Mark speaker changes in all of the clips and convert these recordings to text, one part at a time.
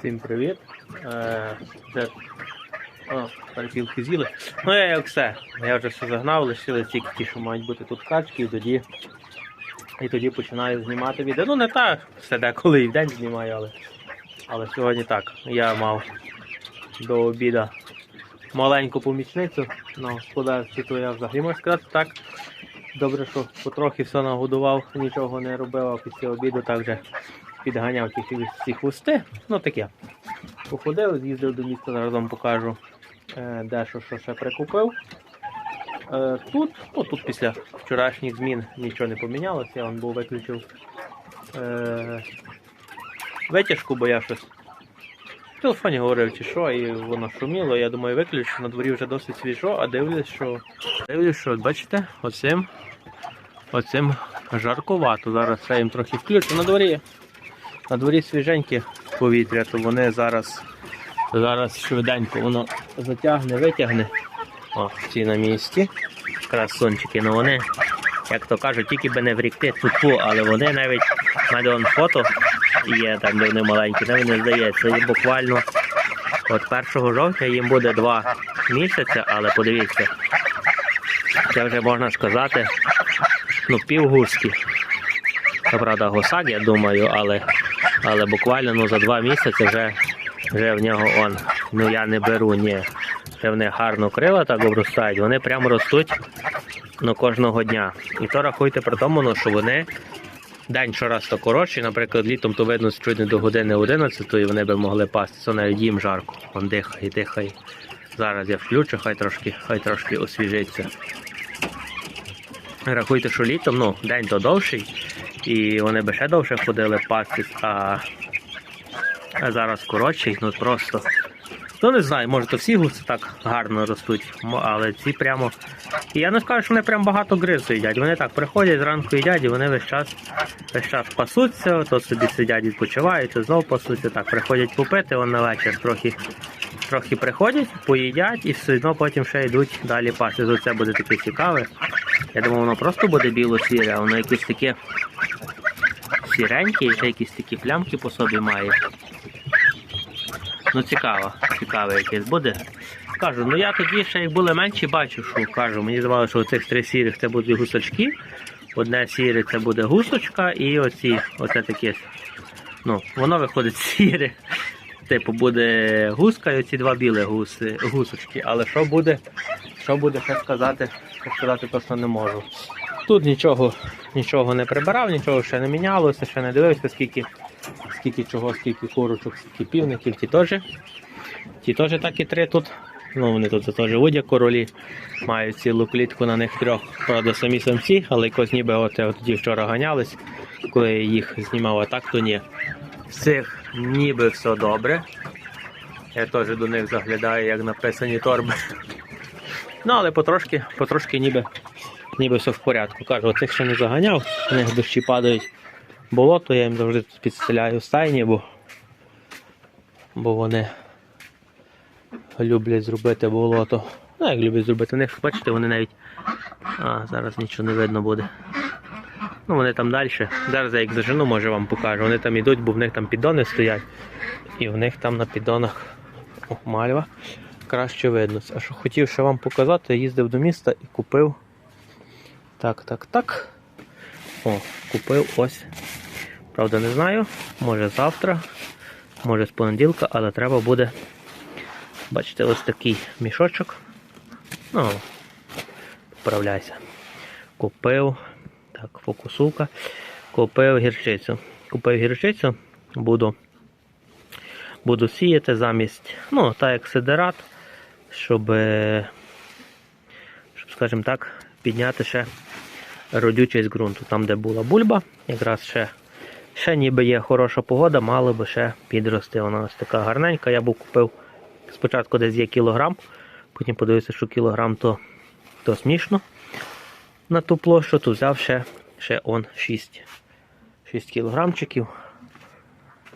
Speaker 1: Всім привіт. Е, Вже о, перепілки з'їли. Ну я як все. Я вже все загнав, лишили тільки ті, що мають бути тут качки, і тоді, і тоді починаю знімати відео. Ну не так, все деколи і в день знімаю, але, але сьогодні так. Я мав до обіду маленьку помічницю на господарстві, то я взагалі можу сказати так. Добре, що потрохи все нагодував, нічого не робив, а після обіду так вже підганяв ті всі- хвости. Ну таке. Походив, з'їздив до міста, зараз покажу е, дещо, що ще прикупив. Е, тут, ну, тут після вчорашніх змін нічого не помінялося, я вам був виключив е, витяжку, бо я щось в телефоні говорив чи що, і воно шуміло. Я думаю, виключу, на дворі вже досить свіжо, а дивлюсь, що дивлюсь, що бачите, оцим, оцим жаркувато. Зараз я їм трохи включу. На дворі на дворі свіженьке повітря, то вони зараз, зараз швиденько воно затягне, витягне. О, ці на місці. Красунчики, ну вони, як то кажуть, тільки би не врікти тут, але вони навіть в мене вон фото є там, де вони маленькі, де вони здається. І буквально от 1 жовтня їм буде 2 місяці, але подивіться, це вже можна сказати, ну, півгузки. Це правда гусак, я думаю, але, але буквально ну, за два місяці вже, вже в нього он. Ну я не беру, ні. Вже вони гарно крила так обростають, вони прямо ростуть ну, кожного дня. І то рахуйте при тому, ну, що вони день щораз то коротший, наприклад, літом то видно чуть не до години 11, і вони би могли пасти. Це навіть їм жарко. Он дихає, дихає. Зараз я включу, хай трошки, хай трошки освіжиться. Рахуйте, що літом, ну, день то довший, і вони би ще довше ходили пастись, а, а зараз коротший, ну просто. Ну не знаю, може то всі гуси так гарно ростуть, але ці прямо. І я не скажу, що вони прям багато гризу їдять. Вони так приходять, зранку їдять, і вони весь час, весь час пасуться, то собі сидять, відпочивають, то знов пасуться. Так, приходять попити, вон на вечір трохи, трохи приходять, поїдять і все одно потім ще йдуть далі пасти. Це буде таке цікаве. Я думав, воно просто буде біло-сіре, а воно якесь таке сіреньке і ще якісь такі плямки по собі має. Ну цікаво, цікаве якесь буде. Кажу, ну я тоді ще як були менші, бачу, що кажу, мені здавалося, що оцих три сірих це будуть гусочки. Одне сіре це буде гусочка, і оці, оце таке. Ну, воно виходить сіре. Типу буде гуска і оці два білі гуси, гусочки. Але що буде, що буде ще сказати, сказати точно не можу. Тут нічого, нічого не прибирав, нічого ще не мінялося, ще не дивився, скільки, скільки чого, скільки курочок, скільки півників, ті теж. Ті теж так і три тут. Ну, вони тут теж водя королі, мають цілу клітку на них трьох. Правда, самі самці, але якось ніби от, от тоді вчора ганялись, коли я їх знімав, а так то ні. Всіх ніби все добре. Я теж до них заглядаю, як написані торби. Ну, але потрошки, потрошки ніби, ніби все в порядку. Кажу, оцих ще не заганяв, в них дощі падають болото, я їм завжди тут підстеляю стайні, бо, бо вони люблять зробити болото. Ну, як люблять зробити, в них, бачите, вони навіть. А, зараз нічого не видно буде. Ну, вони там далі. Зараз я їх зажену, може вам покажу. Вони там йдуть, бо в них там піддони стоять. І в них там на піддонах о, мальва. Краще видно. А що хотів ще вам показати, їздив до міста і купив. Так, так, так. О, купив ось. Правда, не знаю. Може завтра, може з понеділка, але треба буде. Бачите, ось такий мішочок. Ну, поправляйся. Купив. Так, фокусулка. Купив гірчицю. Купив гірчицю, буду, буду сіяти замість, ну, так як сидерат, щоб, е, щоб, скажімо так, підняти ще родючість ґрунту. Там, де була бульба, якраз ще, ще ніби є хороша погода, мало би ще підрости. Вона ось така гарненька. Я був купив спочатку десь є кілограм, потім подивився, що кілограм то, то смішно на ту площу, то взяв ще, ще он 6, 6 кілограмчиків.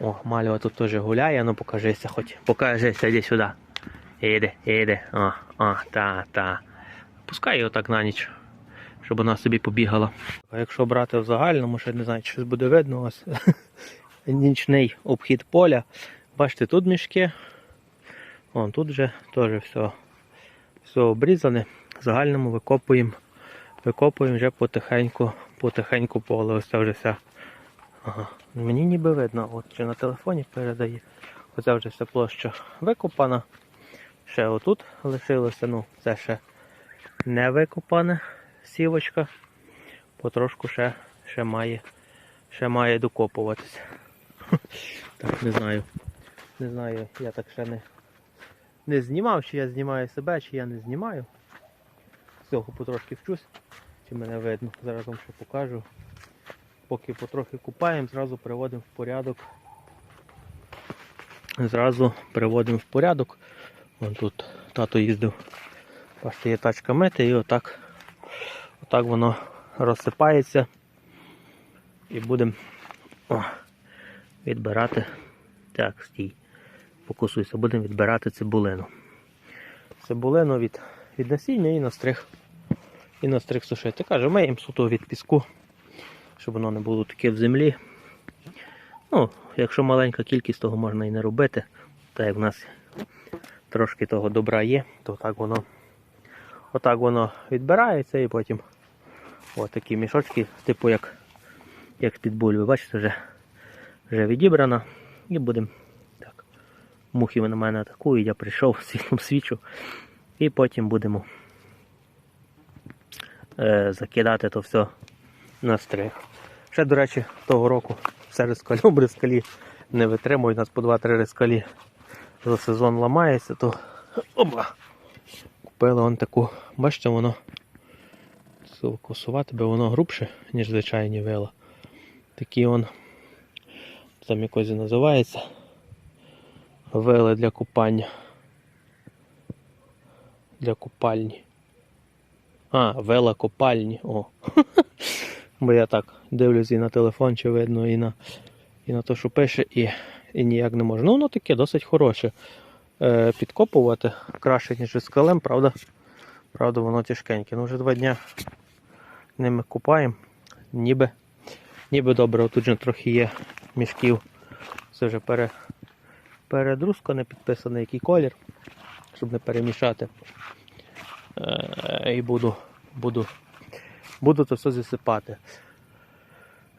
Speaker 1: О, Мальва тут теж гуляє, ну покажися хоч. Покажися, йди сюди. Іди, іди. О, о, та, та. Пускай його так на ніч, щоб вона собі побігала. А якщо брати в загальному, ще не знаю, щось буде видно, ось нічний обхід поля. Бачите, тут мішки. Вон тут вже теж все, все обрізане. В загальному викопуємо. Викопуємо вже потихеньку, потихеньку поле. Ось це вже вся. Ага. Мені ніби видно, от чи на телефоні передає. Оце вже вся площа викопана. Ще отут лишилося, ну, це ще не викопана сівочка. Потрошку ще, ще має, ще має докопуватися. Так, не знаю. Не знаю, я так ще не, не знімав, чи я знімаю себе, чи я не знімаю. З цього потрошки вчусь, чи мене видно. Зараз вам ще покажу. Поки потрохи купаємо, зразу приводимо в порядок. Зразу приводимо в порядок. Вон тут тато їздив. Бачите, є тачка мити і отак, отак воно розсипається. І будемо відбирати. Так, стій. Фокусуйся, будемо відбирати цибулину. Цибулину від, від насіння і на стриг. І на стриг сушити. Каже, ми їм суто від піску, щоб воно не було таке в землі. Ну, якщо маленька кількість, того можна і не робити. Так як в нас трошки того добра є, то так воно отак воно відбирається і потім от такі мішочки, типу як, як з-під бульби. Бачите, вже, вже відібрано. І будемо так. Мухи на мене атакують, я прийшов світлом свічу. І потім будемо е, закидати то все на стриг. Ще, до речі, того року все рискалю, брискалі не витримують, нас по 2-3 рискалі за сезон ламається, то опа, купили он таку, бачите, воно косувати, бо воно грубше, ніж звичайні вила. Такі он, там якось називається. Вили для купання. Для купальні. А, вела копальні. О. Бо я так дивлюсь і на телефон, чи видно, і на, і на те, що пише, і, і ніяк не можу. Ну, воно таке досить хороше. Е, підкопувати краще, ніж із скалем, правда? Правда, воно тяжкеньке. Ну, вже два дня ними купаємо. Ніби, ніби добре, тут же трохи є мішків. Це вже пере, передрузка, не підписаний який колір, щоб не перемішати. Е, і буду, буду, буду це все засипати.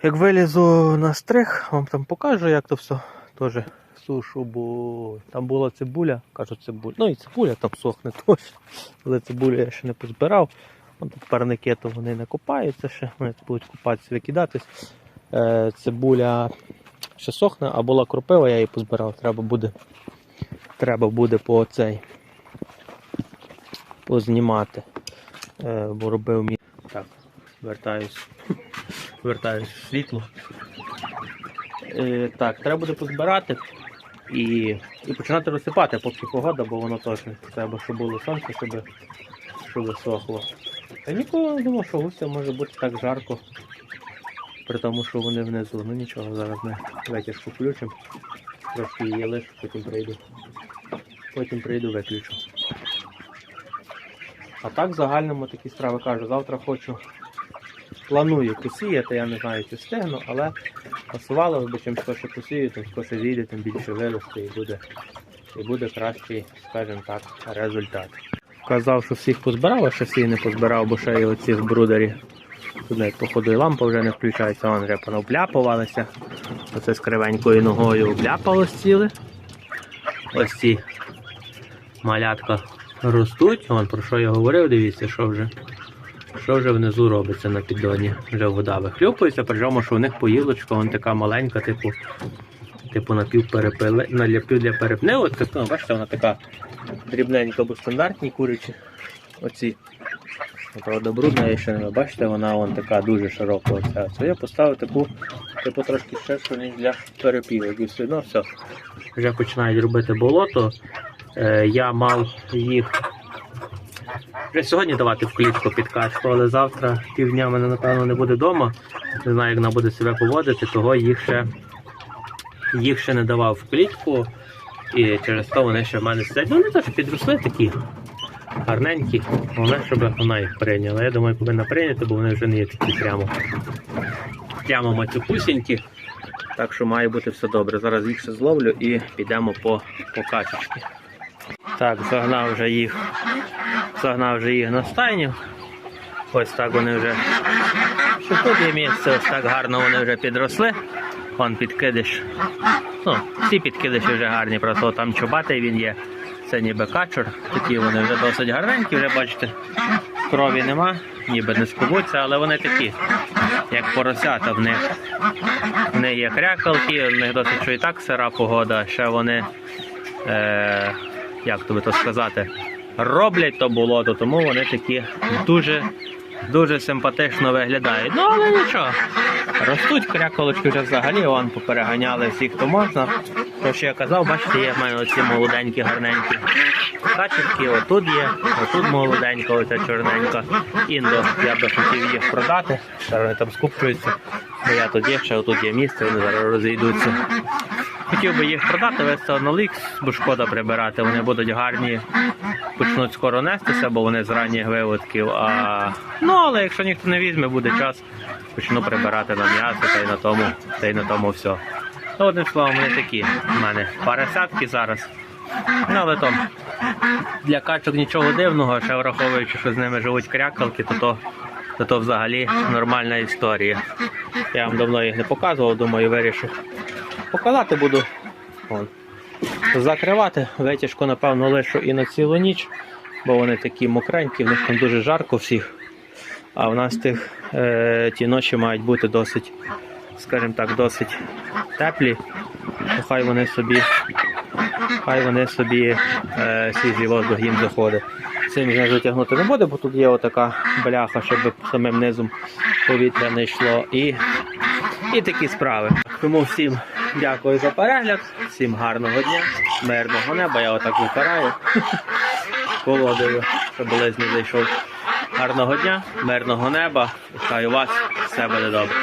Speaker 1: Як вилізу на стриг, вам там покажу, як то все теж сушу, бо там була цибуля, кажу цибуля. Ну і цибуля там сохне точно. Але цибулю я ще не позбирав. Тут парники то вони не копаються ще, вони будуть купатися, викидатись. Е, цибуля ще сохне, а була кропива, я її позбирав. Треба буде, треба буде по цей познімати. Е, бо робив мій. Так, вертаюсь. Вертаюсь в світло. Е, так, треба буде позбирати і, і починати розсипати, поки погода, бо воно теж треба, щоб було сонце, щоб, щоб сохло. Я ніколи не думав, що гуся може бути так жарко. При тому, що вони внизу. Ну нічого, зараз ми витяжку включимо. Трошки її лишу, потім прийду. Потім прийду, виключу. А так в загальному такі страви кажу, завтра хочу. Планую посіяти, я не знаю, чи встигну, але посувало бо чим скорше посію, тим скорше зійде, тим більше виросте і буде, і буде кращий, скажімо так, результат. Казав, що всіх позбирав, а ще всіх не позбирав, бо ще й оці в брудері. Тут навіть походу і лампа вже не включається, вон вже понавпляпувалися. Оце з кривенькою ногою вляпалось ціле. Ось ці малятка ростуть. Вон про що я говорив, дивіться, що вже. Що вже внизу робиться на піддоні? Вже вода вихлюпується, причому, що у них поїлочка, вон така маленька, типу, типу напівперепили, напів для перепни. От така, ну, бачите, вона така дрібненька, бо стандартні курячі. Оці. Ну, Правда, брудна, я ще не бачите, вона вон така дуже широка. Оця. Це я поставив таку, типу трошки ширшу, ніж для перепілок. І все одно все. Вже починають робити болото. Е, я мав їх вже сьогодні давати в клітку підкачку, але завтра півдня мене, напевно, не буде вдома. Не знаю, як вона буде себе поводити, того їх ще, їх ще не давав в клітку. І через то вони ще в мене сидять. Ну, вони теж підросли такі гарненькі. Головне, щоб вона їх прийняла. Я думаю, повинна прийняти, бо вони вже не є такі прямо, прямо мацюпусінькі. Так що має бути все добре. Зараз їх ще зловлю і підемо по, по качечки. Так, загнав вже їх. Загнав вже їх на стайню. Ось так вони вже. Що тут є місце, ось так гарно вони вже підросли. Вон підкидиш. Ну, всі підкидиші вже гарні, просто там чубатий він є. Це ніби качур. Такі вони вже досить гарненькі, вже бачите. Крові нема, ніби не скубуться, але вони такі, як поросята в них. В них є крякалки, в них досить що і так сира погода, ще вони, е, як тобі то сказати, роблять то болото, тому вони такі дуже, дуже симпатично виглядають. Ну, але нічого. Ростуть кряколочки вже взагалі, вон попереганяли всіх, хто можна. То, що я казав, бачите, є в мене оці молоденькі, гарненькі качечки, отут є, отут молоденька, оця чорненька. Індо, я би хотів їх продати. Зараз вони там скупчуються. Бо я є, ще отут є місце, вони зараз розійдуться. Хотів би їх продати, вести на лікс, бо шкода прибирати. Вони будуть гарні, почнуть скоро нестися, бо вони з ранніх виводків. А... Ну, але якщо ніхто не візьме, буде час, почну прибирати на м'ясо та й на тому, та й на тому все. Ну, одним словом, вони такі в мене парасятки зараз. Ну, але то для качок нічого дивного, ще враховуючи, що з ними живуть крякалки, то то, то, то взагалі нормальна історія. Я вам давно їх не показував, думаю, вирішу. Показати буду. Вон. Закривати. Витяжку, напевно, лишу і на цілу ніч, бо вони такі мокренькі, в них там дуже жарко всіх. А в нас тих е, ті ночі мають бути досить, скажімо так, досить теплі. То хай вони собі, хай вони собі е, свіжий воздух їм заходить. Цим знизу тягнути не буде, бо тут є отака бляха, щоб самим низом повітря не йшло. І, і такі справи. Тому всім дякую за перегляд, всім гарного дня, мирного неба. Я отак випираю колодою, щоб близький зайшов. Гарного дня, мирного неба. Вітаю вас все буде добре.